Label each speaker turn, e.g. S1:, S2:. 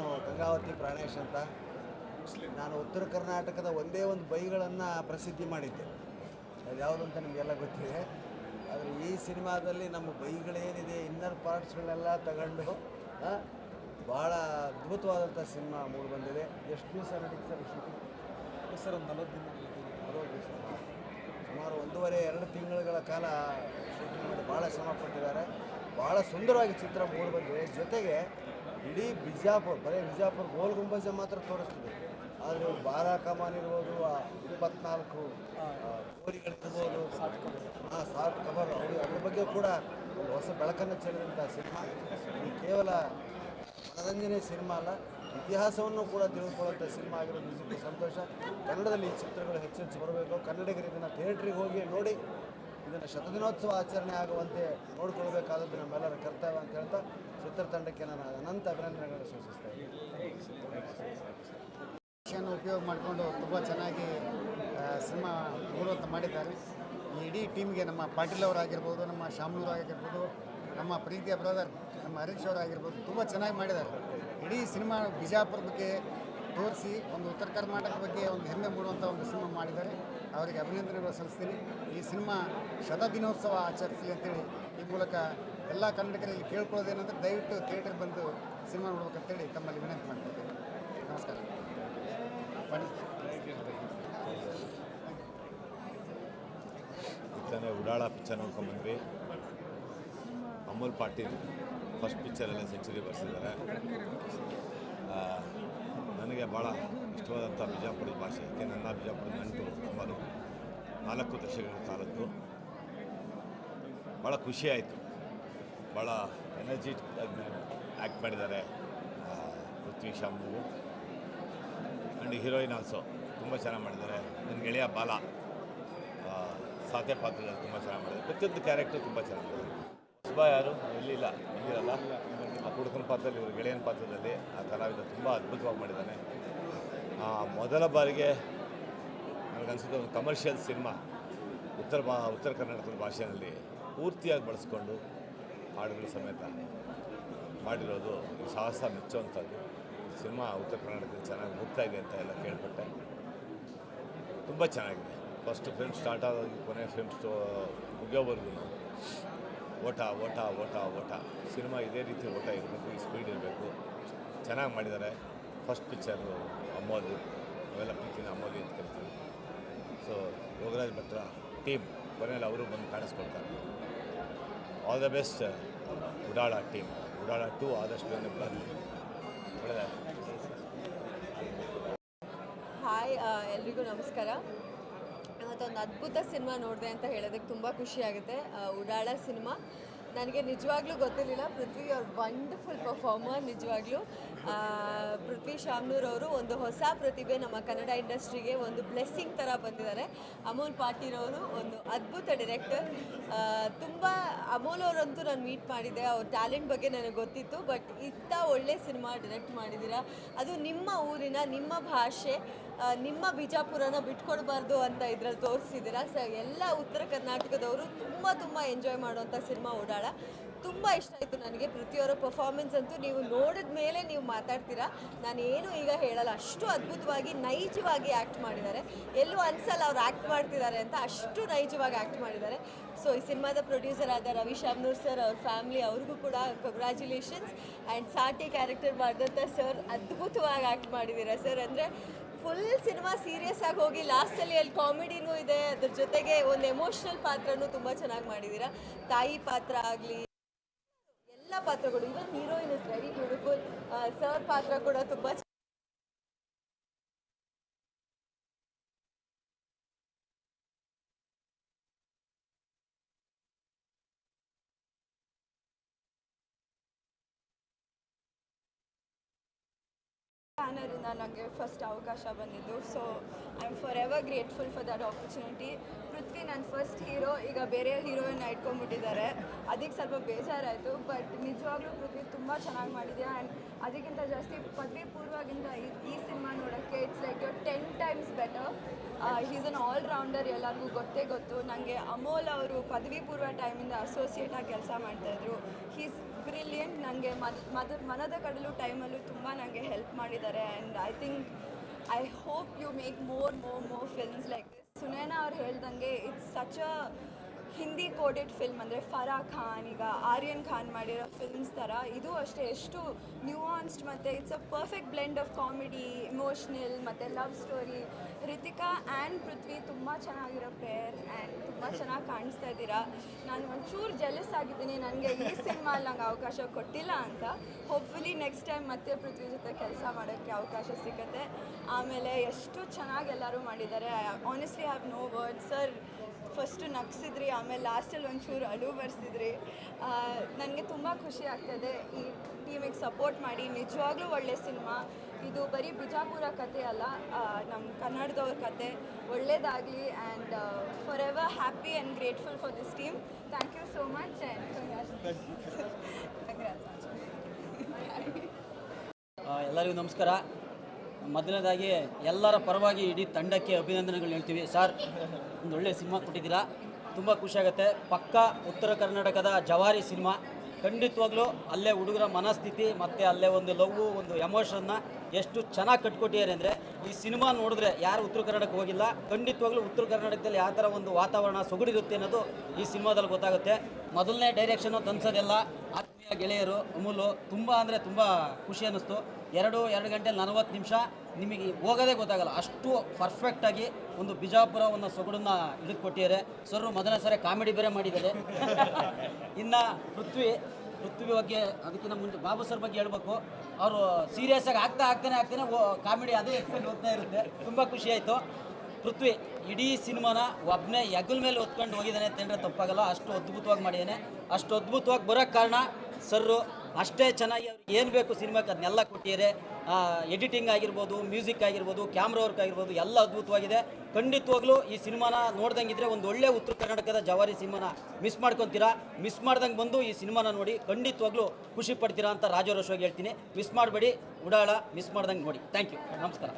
S1: ನಾನು ಗಂಗಾವತಿ ಪ್ರಾಣೇಶ್ ಅಂತ. ನಾನು ಉತ್ತರ ಕರ್ನಾಟಕದ ಒಂದೇ ಒಂದು ಬೈಗಳನ್ನು ಪ್ರಸಿದ್ಧಿ ಮಾಡಿದ್ದೆ. ಅದು ಯಾವುದು ಅಂತ ನಿಮಗೆಲ್ಲ ಗೊತ್ತಿದೆ. ಆದರೆ ಈ ಸಿನಿಮಾದಲ್ಲಿ ನಮ್ಮ ಬೈಗಳೇನಿದೆ ಇನ್ನರ್ ಪಾರ್ಟ್ಸ್ಗಳೆಲ್ಲ ತಗೊಂಡು ಭಾಳ ಅದ್ಭುತವಾದಂಥ ಸಿನಿಮಾ ಮೂಡಿ ಬಂದಿದೆ. ಎಷ್ಟು ದಿವಸ ನಡೀತು ಸರ್ ಶೂಟಿಂಗ್?
S2: ಸರ್ ಒಂದು ನಲವತ್ತು ದಿನ
S1: ನಲವತ್ತು ದಿವಸ. ಸುಮಾರು ಒಂದೂವರೆ ಎರಡು ತಿಂಗಳುಗಳ ಕಾಲ ಶೂಟಿಂಗ್ ಮಾಡಿ ಭಾಳ ಶ್ರಮ ಪಟ್ಟಿದ್ದಾರೆ ಭಾಳ ಸುಂದರವಾಗಿ ಚಿತ್ರ ಮೂಡಿ ಬಂದಿದೆ. ಜೊತೆಗೆ ಇಡೀ ಬಿಜಾಪುರ, ಬರೀ ಬಿಜಾಪುರ ಗೋಲ್ ಗುಂಬಜ ಮಾತ್ರ ತೋರಿಸ್ತಿದೆ. ಆದರೆ ಬಾರಾ ಕಮಾನ್ ಇರ್ಬೋದು ಇಪ್ಪತ್ನಾಲ್ಕು ಕೋರಿಗಳಿರ್ಬೋದು ಆ ಸಾಫ್ಟ್ ಕವರ್ ಅವರು ಅದ್ರ ಬಗ್ಗೆ ಕೂಡ ಒಂದು ಹೊಸ ಬೆಳಕನ್ನು ಚೆಲ್ಲಿದಂಥ ಸಿನಿಮಾ. ಇದು ಕೇವಲ ಮನರಂಜನೆ ಸಿನಿಮಾ ಅಲ್ಲ, ಇತಿಹಾಸವನ್ನು ಕೂಡ ತಿಳಿದುಕೊಳ್ಳುವಂಥ ಸಿನಿಮಾ ಆಗಿರೋದು. ನಿಜಕ್ಕೂ ಸಂತೋಷ. ಕನ್ನಡದಲ್ಲಿ ಈ ಚಿತ್ರಗಳು ಹೆಚ್ಚೆಚ್ಚು ಬರಬೇಕು. ಕನ್ನಡಿಗರು ಥಿಯೇಟ್ರಿಗೆ ಹೋಗಿ ನೋಡಿ ಇದನ್ನು ಶತದಿನೋತ್ಸವ ಆಚರಣೆ ಆಗುವಂತೆ ನೋಡಿಕೊಳ್ಬೇಕಾದದ್ದು ನಮ್ಮೆಲ್ಲರ ಕರ್ತವ್ಯ ಅಂತ ಹೇಳ್ತಾ ಚಿತ್ರತಂಡಕ್ಕೆ ನಾನು ಅನಂತ ಅಭಿನಂದನೆಗಳನ್ನು
S3: ಸೂಚಿಸ್ತೇನೆ ಉಪಯೋಗ ಮಾಡಿಕೊಂಡು ತುಂಬ ಚೆನ್ನಾಗಿ ಸಿನಿಮಾ ನೋಡುವಂತ ಮಾಡಿದ್ದಾರೆ. ಈ ಇಡೀ ಟೀಮ್ಗೆ ನಮ್ಮ ಪಾಟೀಲ್ ಅವರಾಗಿರ್ಬೋದು, ನಮ್ಮ ಶಾಮನೂರ್ ಆಗಿರ್ಬೋದು ನಮ್ಮ ಪ್ರೀತಿಯ ಬ್ರದರ್ ನಮ್ಮ ಹರೀಶ್ ಅವರಾಗಿರ್ಬೋದು, ತುಂಬ ಚೆನ್ನಾಗಿ ಮಾಡಿದ್ದಾರೆ. ಇಡೀ ಸಿನಿಮಾ ಬಿಜಾಪುರ ಬಗ್ಗೆ ತೋರಿಸಿ ಒಂದು ಉತ್ತರ ಕರ್ನಾಟಕ ಬಗ್ಗೆ ಒಂದು ಹೆಮ್ಮೆ ಮೂಡುವಂಥ ಒಂದು ಸಿನಿಮಾ ಮಾಡಿದ್ದಾರೆ. ಅವರಿಗೆ ಅಭಿನಂದನೆಗಳು ಸಲ್ಲಿಸ್ತೀನಿ. ಈ ಸಿನಿಮಾ ಶತ ದಿನೋತ್ಸವ ಆಚರಿಸಲಿ ಅಂತೇಳಿ ಈ ಮೂಲಕ ಎಲ್ಲ ಕನ್ನಡಿಗರಲ್ಲಿ ಕೇಳ್ಕೊಳ್ಳೋದೇನೆಂದರೆ ದಯವಿಟ್ಟು ಥಿಯೇಟರ್ ಬಂದು ಸಿನಿಮಾ ನೋಡ್ಬೇಕಂತೇಳಿ ತಮ್ಮಲ್ಲಿ ವಿನಂತಿ ಮಾಡ್ಕೊಳ್ತೀನಿ. ನಮಸ್ಕಾರ.
S4: ಇತ್ತಾನೆ ಉಡಾಳ ಪಿಕ್ಚರ್ ನೋಡ್ಕೊಂಬಂದ್ರಿ ಅಮೂಲ್ ಪಾಟೀಲ್ ಫಸ್ಟ್ ಪಿಕ್ಚರೆಲ್ಲ ಸೆಂಚುರಿ ಬರ್ಸಿದ್ದಾರೆ. ನನಗೆ ಭಾಳ ಇಷ್ಟವಾದಂಥ ಬಿಜಾಪುರದ ಭಾಷೆ ಯಾಕೆ ನನ್ನ ಬಿಜಾಪುರದ ನಂಟು ಸುಮಾರು ನಾಲ್ಕು ದಶಕಗಳ ಕಾಲದ್ದು. ಭಾಳ ಖುಷಿ ಆಯಿತು. ಭಾಳ ಎನರ್ಜಿಟಿಕ್ ಆಗಿ ಆ್ಯಕ್ಟ್ ಮಾಡಿದ್ದಾರೆ Prithvi Shamu and heroine also ತುಂಬ ಚೆನ್ನಾಗಿ ಮಾಡಿದ್ದಾರೆ. ನನ್ನ ಗೆಳೆಯ ಬಾಲ ಸಾತೆ ಪಾತ್ರದಲ್ಲಿ ತುಂಬ ಚೆನ್ನಾಗಿ ಮಾಡಿದ್ದಾರೆ. ಪ್ರತಿಯೊಂದು ಕ್ಯಾರೆಕ್ಟರ್ ತುಂಬ ಚೆನ್ನಾಗಿ ಮಾಡಿದ್ದಾರೆ. ಯಾರು? ಎಲ್ಲಿಲ್ಲ? ಬಂದಿರಲ್ಲ ಆ ಕುಡುಕನ ಪಾತ್ರದಲ್ಲಿ ಇವರು ಗೆಳೆಯನ ಪಾತ್ರದಲ್ಲಿ ಆ ಕಲಾವಿದ ತುಂಬ ಅದ್ಭುತವಾಗಿ ಮಾಡಿದ್ದಾನೆ. ಮೊದಲ ಬಾರಿಗೆ ನನಗನ್ಸುತ್ತೆ ಒಂದು ಕಮರ್ಷಿಯಲ್ ಸಿನಿಮಾ ಉತ್ತರ ಬಾ, ಉತ್ತರ ಕರ್ನಾಟಕದ ಭಾಷೆಯಲ್ಲಿ ಪೂರ್ತಿಯಾಗಿ ಬಳಸ್ಕೊಂಡು ಹಾಡುಗಳ ಸಮೇತ ಮಾಡಿರೋದು ಸಾಹಸ ಮೆಚ್ಚುವಂಥದ್ದು. ಸಿನಿಮಾ ಉತ್ತರ ಕರ್ನಾಟಕದಲ್ಲಿ ಚೆನ್ನಾಗಿ ಹೋಗ್ತಾ ಇದೆ ಅಂತ ಎಲ್ಲ ಕೇಳ್ಪಟ್ಟೆ. ತುಂಬ ಚೆನ್ನಾಗಿದೆ. ಫಸ್ಟ್ ಫಿಲ್ಮ್ ಸ್ಟಾರ್ಟ್ ಆದಾಗ ಕೊನೆ ಫಿಲ್ಮ್ ಸ್ಟೋ ಮುಗಿಯೋವರೆಗೂ ಓಟ ಓಟ ಓಟ ಓಟ. ಸಿನಿಮಾ ಇದೇ ರೀತಿ ಓಟ ಇರಬೇಕು, ಈ ಸ್ಪೀಡ್ ಇರಬೇಕು. ಚೆನ್ನಾಗಿ ಮಾಡಿದ್ದಾರೆ. ಫಸ್ಟ್ ಪಿಕ್ಚರು ಅಮ್ಮೋದು ಅವೆಲ್ಲ ಪ್ರೀತಿನ ಅಮ್ಮೋದಿ ಅಂತ ಕರಿತೀವಿ. ಸೊ ಯೋಗರಾಜ್ ಭಟ್ರ ಟೀಮ್ ಕೊನೆಯಲ್ಲಿ ಅವರು ಬಂದು ಕಾಣಿಸ್ಕೊಡ್ತಾರೆ all the best Udaala team Udaala to ಆದಷ್ಟು ಒಳ್ಳೆಯದಾಗಲಿ
S5: ಹಾಯ್ ಎಲ್ರಿಗೂ ನಮಸ್ಕಾರ. ಇವತ್ತೊಂದು ಅದ್ಭುತ ಸಿನಿಮಾ ನೋಡಿದೆ ಅಂತ ಹೇಳೋದಕ್ಕೆ ತುಂಬ ಖುಷಿ ಆಗುತ್ತೆ. ಆ, ಉಡಾಳ ಸಿನಿಮಾ. ನನಗೆ ನಿಜವಾಗ್ಲೂ ಗೊತ್ತಿರಲಿಲ್ಲ. ಪೃಥ್ವಿ ಅವ್ರ ವಂಡರ್ಫುಲ್ ಪರ್ಫಾರ್ಮರ್ ನಿಜವಾಗ್ಲೂ. ಪೃಥ್ವಿ ಅವರು ಒಂದು ಹೊಸ ಪ್ರತಿಭೆ ನಮ್ಮ ಕನ್ನಡ ಇಂಡಸ್ಟ್ರಿಗೆ ಒಂದು ಬ್ಲೆಸ್ಸಿಂಗ್ ಥರ ಬಂದಿದ್ದಾರೆ. ಅಮೋಲ್ ಪಾಟೀಲ್ ಅವರು ಒಂದು ಅದ್ಭುತ ಡೈರೆಕ್ಟರ್ ತುಂಬ ಅಮೋಲ್ ಅವರಂತೂ ನಾನು ಮೀಟ್ ಮಾಡಿದ್ದೆ. ಅವ್ರ ಟ್ಯಾಲೆಂಟ್ ಬಗ್ಗೆ ನನಗೆ ಗೊತ್ತಿತ್ತು ಬಟ್ ಇಂಥ ಒಳ್ಳೆ ಸಿನಿಮಾ ಡೈರೆಕ್ಟ್ ಮಾಡಿದ್ದೀರಾ ಅದು ನಿಮ್ಮ ಊರಿನ, ನಿಮ್ಮ ಭಾಷೆ ನಿಮ್ಮ ಬಿಜಾಪುರನ ಬಿಟ್ಕೊಡ್ಬಾರ್ದು ಅಂತ ಇದ್ರಲ್ಲಿ ತೋರಿಸಿದ್ದೀರಾ ಸೊ ಎಲ್ಲ ಉತ್ತರ ಕರ್ನಾಟಕದವರು ತುಂಬ ತುಂಬ ಎಂಜಾಯ್ ಮಾಡುವಂಥ ಸಿನಿಮಾ ಓಡಾಳ ತುಂಬ ಇಷ್ಟ ಆಯಿತು ನನಗೆ ಪ್ರತಿಯೊರ ಪರ್ಫಾರ್ಮೆನ್ಸ್ ಅಂತೂ. ನೀವು ನೋಡಿದ ಮೇಲೆ ನೀವು ಮಾತಾಡ್ತೀರಾ? ನಾನೇನು ಈಗ ಹೇಳಲ್ಲ. ಅಷ್ಟು ಅದ್ಭುತವಾಗಿ, ನೈಜವಾಗಿ ಆ್ಯಕ್ಟ್ ಮಾಡಿದ್ದಾರೆ. ಎಲ್ಲೂ ಅನ್ಸಲ್ಲ ಅವ್ರು ಆ್ಯಕ್ಟ್ ಮಾಡ್ತಿದ್ದಾರೆ ಅಂತ. ಅಷ್ಟು ನೈಜವಾಗಿ ಆ್ಯಕ್ಟ್ ಮಾಡಿದ್ದಾರೆ. ಸೊ ಈ ಸಿನಿಮಾದ ಪ್ರೊಡ್ಯೂಸರ್ ಆದ ರವಿ ಶಾಮ್ನೂರ್ ಸರ್ ಅವ್ರ ಫ್ಯಾಮ್ಲಿ ಅವ್ರಿಗೂ ಕೂಡ ಕಂಗ್ರ್ಯಾಚುಲೇಷನ್ಸ್ ಆ್ಯಂಡ್ ಸಾಟಿ ಕ್ಯಾರೆಕ್ಟರ್ ಮಾಡಿದಂಥ ಸರ್ ಅದ್ಭುತವಾಗಿ ಆ್ಯಕ್ಟ್ ಮಾಡಿದ್ದೀರಾ ಸರ್ ಅಂದರೆ ಫುಲ್ ಸಿನಿಮಾ ಸೀರಿಯಸ್ ಆಗಿ ಹೋಗಿ ಲಾಸ್ಟಲ್ಲಿ ಅಲ್ಲಿ ಕಾಮಿಡಿನೂ ಇದೆ. ಅದ್ರ ಜೊತೆಗೆ ಒಂದು ಎಮೋಷನಲ್ ಪಾತ್ರನೂ ತುಂಬ ಚೆನ್ನಾಗಿ ಮಾಡಿದ್ದೀರಾ ತಾಯಿ ಪಾತ್ರ ಆಗಲಿ, ಎಲ್ಲ ಪಾತ್ರಗಳು. Even heroine is very beautiful sir ಪಾತ್ರ ಕೂಡ ತುಂಬ
S2: ಬ್ಯಾನರಿಂದ ನನಗೆ ಫಸ್ಟ್ ಅವಕಾಶ ಬಂದಿದ್ದು. So I am forever grateful for that opportunity Prithvi ನನ್ನ ಫಸ್ಟ್ ಹೀರೋ ಈಗ ಬೇರೆ ಹೀರೋಯಿನ್ನ ಇಟ್ಕೊಂಡ್ಬಿಟ್ಟಿದ್ದಾರೆ ಅದಕ್ಕೆ ಸ್ವಲ್ಪ ಬೇಜಾರಾಯಿತು ಬಟ್ ನಿಜವಾಗ್ಲೂ ಪೃಥ್ವಿ ತುಂಬ ಚೆನ್ನಾಗಿ ಮಾಡಿದೆಯಾ? ಆ್ಯಂಡ್ ಅದಕ್ಕಿಂತ ಜಾಸ್ತಿ ಪದವಿ ಪೂರ್ವಗಿಂತ ಈ ಸಿನಿಮಾ ನೋಡೋಕ್ಕೆ it's times better is an all rounder ಎಲ್ಲರಿಗೂ ಗೊತ್ತೇ ಗೊತ್ತು. ನನಗೆ ಅಮೋಲ್ ಅವರು ಪದವಿ ಪೂರ್ವ ಟೈಮಿಂದ ಅಸೋಸಿಯೇಟ್ ಆಗಿ ಕೆಲಸ ಮಾಡ್ತಾಯಿದ್ರು ಹೀಸ್ ಬ್ರಿಲಿಯಂಟ್ ನನಗೆ ಮದ ಮದ, ಮನದ ಕಡಲು ಟೈಮಲ್ಲೂ ತುಂಬ ನನಗೆ ಹೆಲ್ಪ್ ಮಾಡಿದ್ದಾರೆ. And I think I hope you make more more more films like this Sunaina ಅವ್ರು ಹೇಳ್ದಂಗೆ it's such a Hindi coded film ಅಂದರೆ ಫರಾ ಖಾನ್, ಈಗ ಆರ್ಯನ್ ಖಾನ್ ಮಾಡಿರೋ ಫಿಲ್ಮ್ಸ್ ಥರ ಇದು ಅಷ್ಟೇ, ಎಷ್ಟು ನ್ಯೂಆನ್ಸ್ಡ್ ಮತ್ತು it's a perfect blend of comedy emotional ಮತ್ತು love story Ritika and Prithvi ತುಂಬ ಚೆನ್ನಾಗಿರೋ ಪೇರ್ ಆ್ಯಂಡ್ ತುಂಬ ಚೆನ್ನಾಗಿ ಕಾಣಿಸ್ತಾ ಇದ್ದೀರಾ. ನಾನು ಒಂಚೂರು ಜೆಲಸ್ ಆಗಿದ್ದೀನಿ, ನನಗೆ ಈ ಸಿನಿಮಾಲಿ ನಂಗೆ ಅವಕಾಶ ಕೊಟ್ಟಿಲ್ಲ ಅಂತ. ಹೋಪ್ಫುಲಿ ನೆಕ್ಸ್ಟ್ ಟೈಮ್ ಮತ್ತೆ ಪೃಥ್ವಿ ಜೊತೆ ಕೆಲಸ ಮಾಡೋಕ್ಕೆ ಅವಕಾಶ ಸಿಗುತ್ತೆ. ಆಮೇಲೆ ಎಷ್ಟು ಚೆನ್ನಾಗಿ ಎಲ್ಲರೂ ಮಾಡಿದ್ದಾರೆ honestly have no word sir first ನಗ್ಸಿದ್ರಿ, ಆಮೇಲೆ ಲಾಸ್ಟಲ್ಲಿ ಒಂಚೂರು ಅಳು ಬರ್ಸಿದ್ರಿ. ನನಗೆ ತುಂಬ ಖುಷಿ ಆಗ್ತದೆ ಈ ಟೀಮಿಗೆ ಸಪೋರ್ಟ್ ಮಾಡಿ. ನಿಜವಾಗ್ಲೂ ಒಳ್ಳೆ ಸಿನಿಮಾ. ಇದು ಬರೀ ಬಿಜಾಪುರ ಕತೆ ಅಲ್ಲ ನಮ್ಮ ಕನ್ನಡದವ್ರ ಕತೆ. ಒಳ್ಳೇದಾಗಲಿ and forever happy and grateful for this team thank you so much and
S6: ಎಲ್ಲರಿಗೂ ನಮಸ್ಕಾರ. ಮೊದಲನೇದಾಗಿ ಎಲ್ಲರ ಪರವಾಗಿ ಇಡೀ ತಂಡಕ್ಕೆ ಅಭಿನಂದನೆಗಳು ಹೇಳ್ತೀವಿ. ಸರ್, ಒಂದು ಒಳ್ಳೆಯ ಸಿನಿಮಾ ಕೊಟ್ಟಿದ್ದೀರಾ? ತುಂಬ ಖುಷಿಯಾಗುತ್ತೆ ಪಕ್ಕ ಉತ್ತರ ಕರ್ನಾಟಕದ ಜವಾರಿ ಸಿನಿಮಾ. ಖಂಡಿತವಾಗ್ಲೂ ಅಲ್ಲೇ ಹುಡುಗರ ಮನಸ್ಥಿತಿ ಮತ್ತು ಅಲ್ಲೇ ಒಂದು ಲವ್ ಒಂದು ಎಮೋಷನ್ನ ಎಷ್ಟು ಚೆನ್ನಾಗಿ ಕಟ್ಕೊಟ್ಟಿದ್ದಾರೆ ಅಂದರೆ ಈ ಸಿನಿಮಾ ನೋಡಿದ್ರೆ ಯಾರು ಉತ್ತರ ಕರ್ನಾಟಕ ಹೋಗಿಲ್ಲ. ಖಂಡಿತವಾಗ್ಲೂ ಉತ್ತರ ಕರ್ನಾಟಕದಲ್ಲಿ ಯಾವ ಥರ ಒಂದು ವಾತಾವರಣ ಸೊಗಡಿರುತ್ತೆ ಅನ್ನೋದು ಈ ಸಿನಿಮಾದಲ್ಲಿ ಗೊತ್ತಾಗುತ್ತೆ. ಮೊದಲನೇ ಡೈರೆಕ್ಷನು ತನ್ಸೋದೆಲ್ಲ ಗೆಳೆಯರು ಅಮೂಲು ತುಂಬ ಅಂದರೆ ತುಂಬ ಖುಷಿ ಅನ್ನಿಸ್ತು. ಎರಡು ಎರಡು ಗಂಟೆ ನಲವತ್ತು ನಿಮಿಷ ನಿಮಗೆ ಹೋಗೋದೇ ಗೊತ್ತಾಗಲ್ಲ. ಅಷ್ಟು ಪರ್ಫೆಕ್ಟಾಗಿ ಒಂದು ಬಿಜಾಪುರವನ್ನು ಸೊಗಡನ್ನ ಹಿಡಿದು ಕೊಟ್ಟಿದ್ದಾರೆ ಸರ್ ಮೊದಲನೇ ಸರಿ ಕಾಮಿಡಿ ಬೇರೆ ಮಾಡಿದ್ದಾರೆ. ಇನ್ನು ಪೃಥ್ವಿ ಪೃಥ್ವಿ ಬಗ್ಗೆ ಅದಕ್ಕಿಂತ ಮುಂಚೆ ಬಾಬು ಸರ್ ಬಗ್ಗೆ ಹೇಳ್ಬೇಕು. ಅವರು ಸೀರಿಯಸ್ ಆಗಿ ಆಗ್ತಾ ಆಗ್ತಾನೆ ಆಗ್ತಾನೆ ಕಾಮಿಡಿ ಅದೇ ಎತ್ಕೊಂಡು ಹೋಗ್ತಾ ಇರುತ್ತೆ. ತುಂಬ ಖುಷಿ ಆಯಿತು. ಪೃಥ್ವಿ ಇಡೀ ಸಿನಿಮಾನ ಒಬ್ಬನೇ ಯಗಲ್ ಮೇಲೆ ಹೊತ್ಕೊಂಡು ಹೋಗಿದ್ದಾನೆ ಅಂತಂದರೆ ತಪ್ಪಾಗಲ್ಲ. ಅಷ್ಟು ಅದ್ಭುತವಾಗಿ ಮಾಡಿದ್ದಾನೆ. ಅಷ್ಟು ಅದ್ಭುತವಾಗಿ ಬರೋಕ್ಕೆ ಕಾರಣ ಸರ್ರು ಅಷ್ಟೇ ಚೆನ್ನಾಗಿ ಅವ್ರಿಗೆ ಏನು ಬೇಕು ಸಿನಿಮಾಕ್ಕೆ ಅದನ್ನೆಲ್ಲ ಕೊಟ್ಟಿದ್ದಾರೆ. ಎಡಿಟಿಂಗ್ ಆಗಿರ್ಬೋದು ಮ್ಯೂಸಿಕ್ ಆಗಿರ್ಬೋದು ಕ್ಯಾಮ್ರಾ ವರ್ಕ್ ಆಗಿರ್ಬೋದು, ಎಲ್ಲ ಅದ್ಭುತವಾಗಿದೆ. ಖಂಡಿತವಾಗ್ಲೂ ಈ ಸಿನಿಮಾನ ನೋಡ್ದಂಗಿದ್ರೆ ಒಂದು ಒಳ್ಳೆ ಉತ್ತರ ಕರ್ನಾಟಕದ ಜವಾರಿ ಸಿನಿಮಾನ ಮಿಸ್ ಮಾಡ್ಕೊತೀರಾ? ಮಿಸ್ ಮಾಡ್ದಂಗೆ ಬಂದು ಈ ಸಿನಿಮಾನ ನೋಡಿ ಖಂಡಿತವಾಗ್ಲೂ ಖುಷಿ ಪಡ್ತೀರಾ ಅಂತ ರಾಜರೋಷವಾಗಿ ಹೇಳ್ತೀನಿ. ಮಿಸ್ ಮಾಡಬೇಡಿ, ಉಡಾಳ ಮಿಸ್ ಮಾಡ್ದಂಗೆ ನೋಡಿ. ಥ್ಯಾಂಕ್ ಯು ನಮಸ್ಕಾರ.